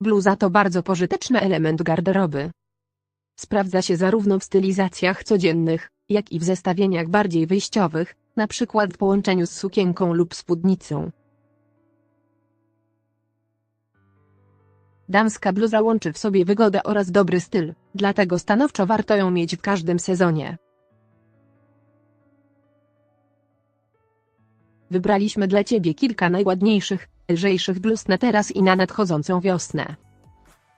Bluza to bardzo pożyteczny element garderoby. Sprawdza się zarówno w stylizacjach codziennych, jak i w zestawieniach bardziej wyjściowych, na przykład w połączeniu z sukienką lub spódnicą. Damska bluza łączy w sobie wygodę oraz dobry styl, dlatego stanowczo warto ją mieć w każdym sezonie. Wybraliśmy dla Ciebie kilka najładniejszych, lżejszych bluz na teraz i na nadchodzącą wiosnę.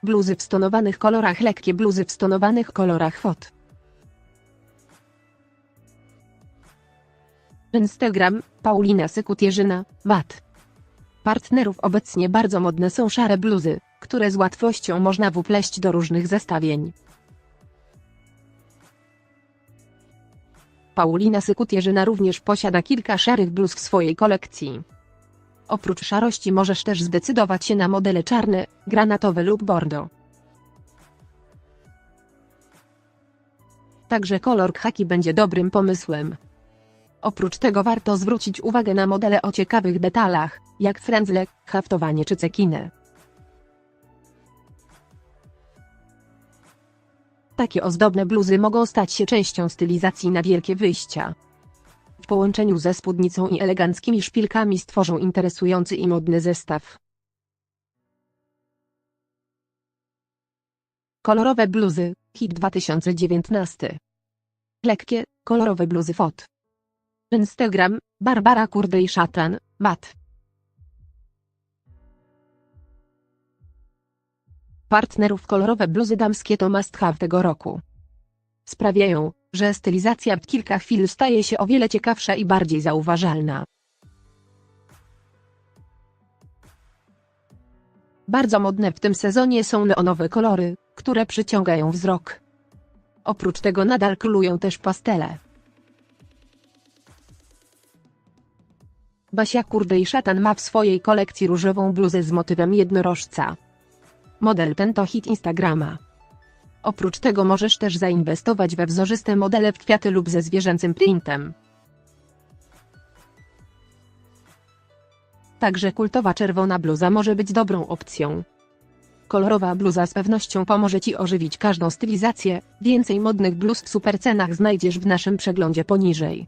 Bluzy w stonowanych kolorach lekkie bluzy w stonowanych kolorach fot. Instagram, Paulina Sykutierzyna, Wat. Partnerów obecnie bardzo modne są szare bluzy, które z łatwością można wpleść do różnych zestawień. Paulina Sykutierzyna również posiada kilka szarych bluz w swojej kolekcji. Oprócz szarości możesz też zdecydować się na modele czarne, granatowe lub bordeaux. Także kolor khaki będzie dobrym pomysłem. Oprócz tego warto zwrócić uwagę na modele o ciekawych detalach, jak frędzle, haftowanie czy cekinę. Takie ozdobne bluzy mogą stać się częścią stylizacji na wielkie wyjścia. W połączeniu ze spódnicą i eleganckimi szpilkami stworzą interesujący i modny zestaw. Kolorowe bluzy, hit 2019. Lekkie, kolorowe bluzy fot. Instagram, Barbara Kurdej Szatan, Bat. Partnerów kolorowe bluzy damskie to must have tego roku. Sprawiają, że stylizacja w kilka chwil staje się o wiele ciekawsza i bardziej zauważalna. Bardzo modne w tym sezonie są neonowe kolory, które przyciągają wzrok. Oprócz tego nadal królują też pastele. Basia Kurdej Szatan ma w swojej kolekcji różową bluzę z motywem jednorożca. Model ten to hit Instagrama. Oprócz tego możesz też zainwestować we wzorzyste modele w kwiaty lub ze zwierzęcym printem. Także kultowa czerwona bluza może być dobrą opcją. Kolorowa bluza z pewnością pomoże Ci ożywić każdą stylizację, więcej modnych bluz w supercenach znajdziesz w naszym przeglądzie poniżej.